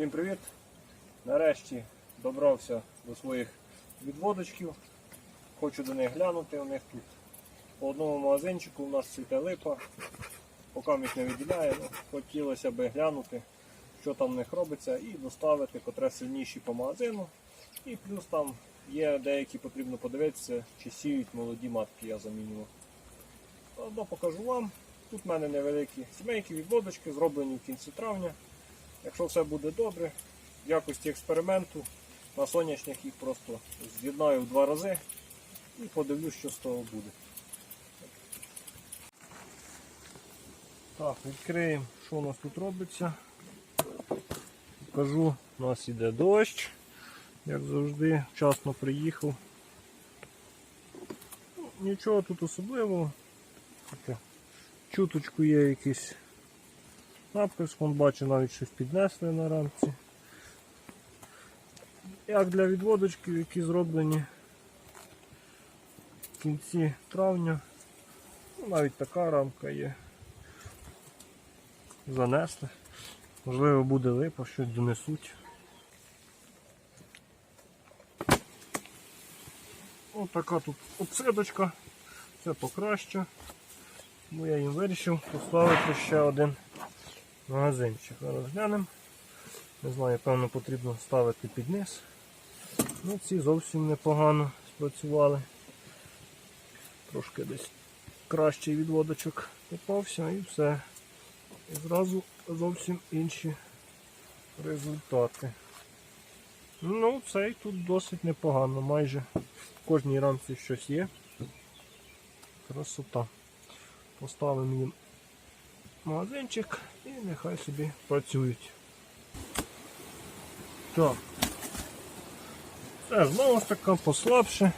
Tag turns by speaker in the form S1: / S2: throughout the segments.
S1: Всім привіт! Нарешті добрався до своїх відводочків. Хочу до них глянути. У них тут по одному магазинчику у нас цвіте липа. Поки їх не виділяє, ну, хотілося б глянути, що там в них робиться, і доставити котре сильніші по магазину. І плюс там є деякі потрібно подивитися, чи сіють молоді матки, я замінював. Одно покажу вам. Тут в мене невеликі сімейки, відводочки, зроблені в кінці травня. Якщо все буде добре, в якості експерименту на сонячних їх просто з'єднаю в два рази і подивлюсь, що з того буде. Так, відкриємо, що у нас тут робиться. Покажу, у нас іде дощ, як завжди, вчасно приїхав. Ну, Нічого тут особливого. Чуточку є якийсь напис, вон бачу навіть щось піднесли на рамці. Як для відводочків, які зроблені в кінці травня. Ну, навіть така рамка є. Занесли. Можливо буде липа, щось донесуть. Ось така тут обсидочка. Це покраще. Тому я їм вирішив поставити ще один магазинчик. Зараз глянемо. Не знаю, певно потрібно ставити під низ. Ну, ці зовсім непогано спрацювали. Трошки десь кращий відводочок попався і все. І зразу зовсім інші результати. Ну, цей тут досить непогано, майже в кожній рамці щось є. Красота. Поставимо їм магазинчик і нехай собі працюють. Так. Це знову ж таки послабше.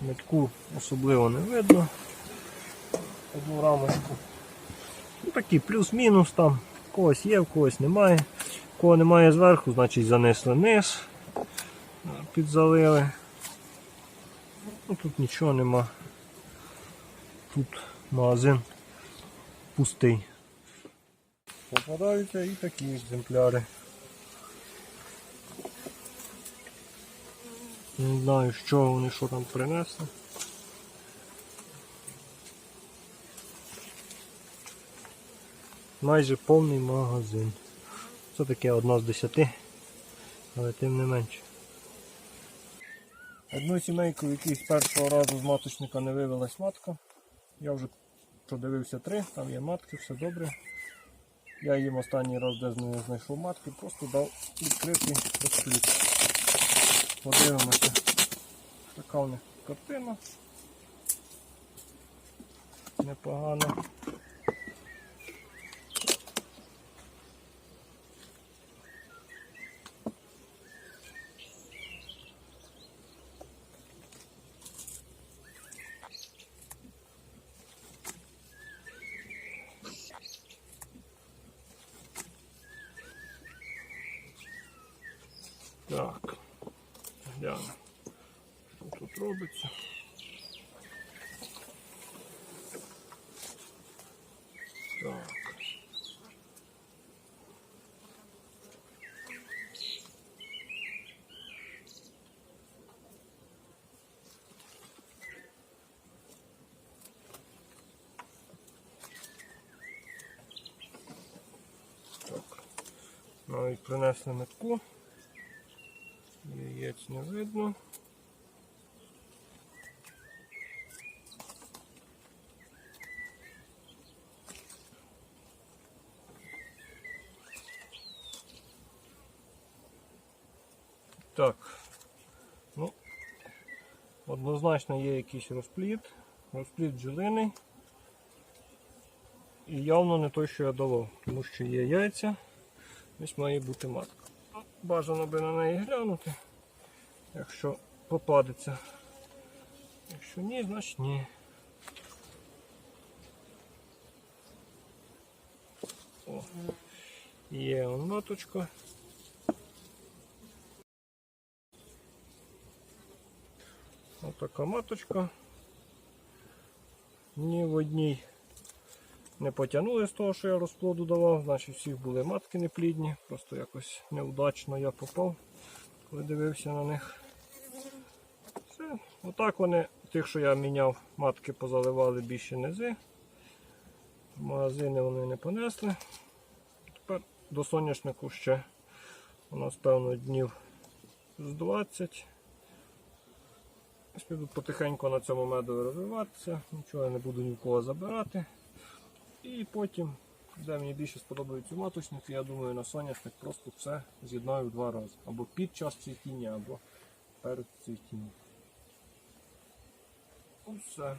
S1: Метку особливо не видно. Одну рамочку. Ну, такий плюс-мінус там. В когось є, в когось немає. Кого немає зверху, значить занесли низ, підзалили. Ну, тут нічого нема. Тут магазин пустий. Попадаються і такі екземпляри. Не знаю, що вони що там принесли. Майже повний магазин. Це таке одна з десяти, але тим не менше. Одну сімейку, в якій з першого разу з маточника не вивелась матка. Я вже продивився три, там є матки, все добре. Я їм останній раз де з нею знайшов матки, просто дав відкритий розпліт. Подивимося. Така у них картина. Непогано. Так, глянемо, що тут робиться. Так. Так. Навіть принесли метку. Яєць не видно. Так, ну, однозначно є якийсь розпліт, розпліт бджолиний. І явно не той, що я давав, тому що є яйця, ось має бути матка. Бажано би на неї глянути, якщо попадеться. Якщо ні, значить ні. О, є он маточка. Отака маточка. Ні в одній не потягнули з того, що я розплоду давав, значить всіх були матки неплідні. Просто якось неудачно я попав, коли дивився на них. Отак вони, тих, що я міняв, матки позаливали більше низи. Магазини вони не понесли. Тепер до соняшнику ще у нас певно днів з 20. Ось Піду потихеньку на цьому меду розвиватися, нічого я не буду ні в кого забирати. І потім, де мені більше сподобаються маточники, я думаю, на соняшник просто все з'єднаю два рази. Або під час цвітіння, або перед цвітінням. expulsar.